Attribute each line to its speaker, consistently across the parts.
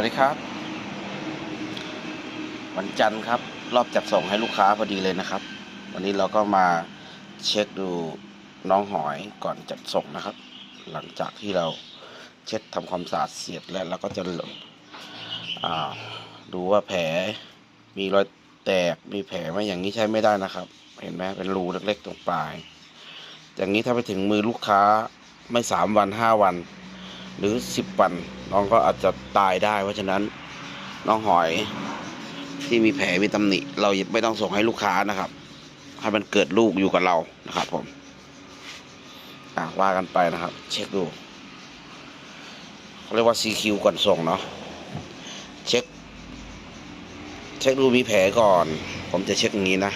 Speaker 1: วัสดีครับ วันจันทร์ครับ รอบจัดส่งให้ลูกค้าพอดีเลยนะครับ วันนี้เราก็มาเช็คดูน้องหอยก่อนจัดส่งนะครับ หลังจากที่เราเช็ดทำความสะอาดเสร็จแล้วเราก็จะดูว่าแผลมีรอยแตกมีแผลไหมอย่างนี้ใช้ไม่ได้นะครับ เห็นไหมเป็นรูเล็กๆตรงปลาย อย่างนี้ถ้าไปถึงมือลูกค้าไม่สามวันห้าวัน หรือสิบวันน้องก็อาจจะตายได้ เพราะฉะนั้นน้องหอยที่มีแผลมีตำหนิ เราไม่ต้องส่งให้ลูกค้านะครับให้มันเกิดลูกอยู่กับเรานะครับ ผมอะว่ากันไปนะครับ เช็คดูเขาเรียกว่า CQ ก่อนส่งเนาะเช็ค เช็คดูมีแผลก่อน ผมจะเช็คอย่างนี้นะ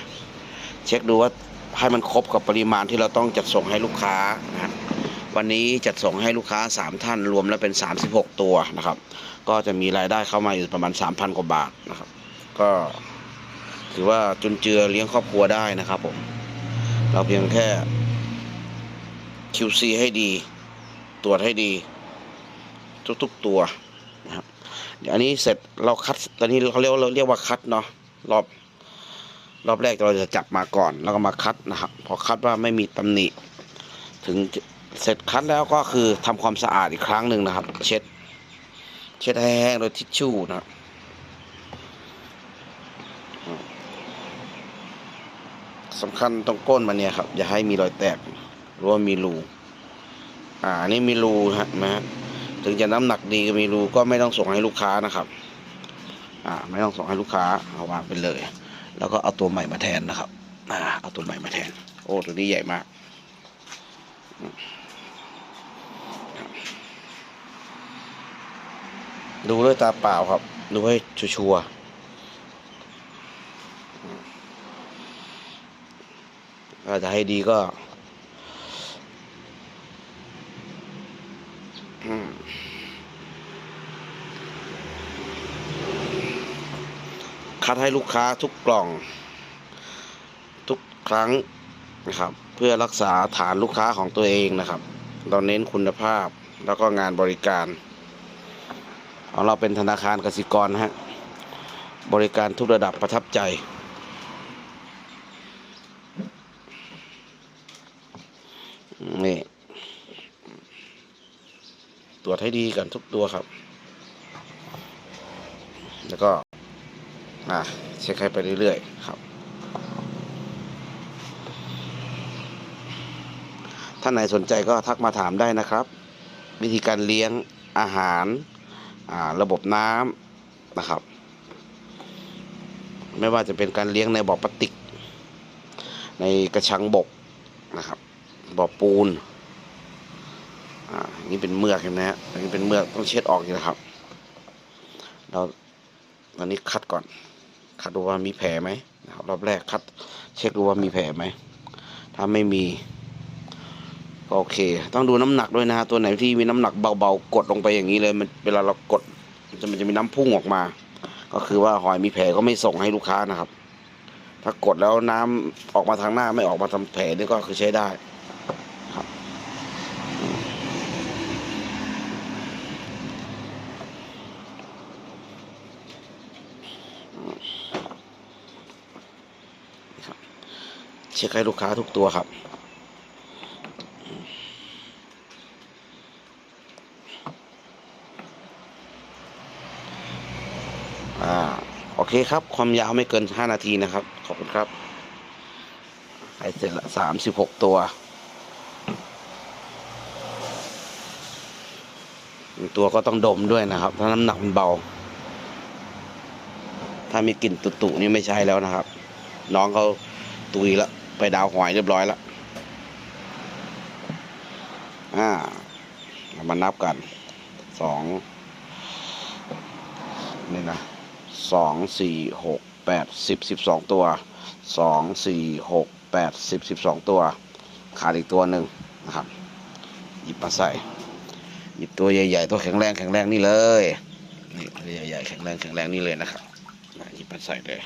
Speaker 1: เช็คดูว่าให้มันครบกับปริมาณที่เราต้องจัดส่งให้ลูกค้านะ วันนี้จัดส่งให้ลูกค้า 3 ท่านรวมแล้วเป็น 36 ตัวนะครับ ก็จะมีรายได้เข้ามาอยู่ประมาณ 3,000 กว่าบาทนะครับ ก็ถือว่าจุนเจือเลี้ยงครอบครัวได้นะครับผม เราเพียงแค่ QC ให้ดี ตรวจให้ดี ทุกๆตัวนะครับเดี๋ยวอันนี้เสร็จเราคัดตอนนี้เขาเรียกเราเรียกว่าคัดเนาะรอบรอบแรกเราจะจับมาก่อน แล้วก็มาคัดนะครับ พอคัดว่าไม่มีตำหนิ ถึง เสร็จคัดแล้วก็คือทำความสะอาดอีกครั้งหนึ่งนะครับ เช็ด เช็ดให้แห้งโดยทิชชู่นะสำคัญตรงก้นมันเนี่ยครับ อย่าให้มีรอยแตกหรือว่ามีรูอ่าอันนี้มีรูฮะนะฮะถึงจะน้ำหนักดีก็มีรูก็ไม่ต้องส่งให้ลูกค้านะครับ อ่า ไม่ต้องส่งให้ลูกค้าเอาวางไปเลย แล้วก็เอาตัวใหม่มาแทนนะครับ อ่า เอาตัวใหม่มาแทน โอ้ตัวนี้ใหญ่มากอืมครับ ดูด้วยตาเปล่าครับ ดูให้ชัวร์ๆอืมถ้าจะให้ดีก็คัดให้ลูกค้าทุกกล่อง ทุกครั้งนะครับ เพื่อรักษาฐานลูกค้าของตัวเองนะครับ เราเน้นคุณภาพแล้วก็งานบริการ ของเราเป็นธนาคารกสิกรฮะบริการทุกระดับประทับใจ นี่ ตรวจให้ดีกันทุกตัวครับ แล้วก็ อะเช็คให้ไปเรื่อยๆครับ ท่านไหนสนใจก็ทักมาถามได้นะครับ วิธีการเลี้ยงอาหาร ระบบน้ำนะครับ ไม่ว่าจะเป็นการเลี้ยงในบ่อพลาสติก ในกระชังบกนะครับบ่อปูนอ่านี่เป็นเมือกเห็นไหมฮะอันนี้เป็นเมือกต้องเช็ดออกอยู่นะครับ เราตอนนี้คัดก่อน คัดดูว่ามีแผลไหมนะครับรอบแรกคัด เช็คดูว่ามีแผลไหมถ้าไม่มี โอเค ต้องดูน้ำหนักด้วยนะฮะตัวไหนที่มีน้ำหนักเบาๆ กดลงไปอย่างนี้เลยมันเวลาเรากดจะมันจะมีน้ำพุ่งออกมา ก็คือว่าหอยมีแผลก็ไม่ส่งให้ลูกค้านะครับ ถ้ากดแล้วน้ำออกมาทางหน้าไม่ออกมาทำแผลนี่ก็คือใช้ได้ครับเช็คให้ลูกค้าทุกตัวครับ อ่าโอเคครับ ความยาวไม่เกิน 5 นาทีนะครับ ขอบคุณครับใส่เสร็จละ36 ตัว ตัวก็ต้องดมด้วยนะครับ ถ้าน้ำหนักมันเบา ถ้ามีกลิ่นตุ่ๆนี่ไม่ใช่แล้วนะครับ น้องเขาตุยแล้วไปดาวหอยเรียบร้อยแล้วอ่าเรามานับกันสองนี่นะ สองสี่หกแปดสิบสิบสองตัวสองสี่หกแปดสิบสิบสองตัว ขาดอีกตัวหนึ่งนะครับ หยิบมาใส่ หยิบตัวใหญ่ๆ ตัวแข็งแรงแข็งแรงนี่เลย นี่ตัวใหญ่ๆแข็งแรงแข็งแรงนี่เลยนะครับหยิบมาใส่เลย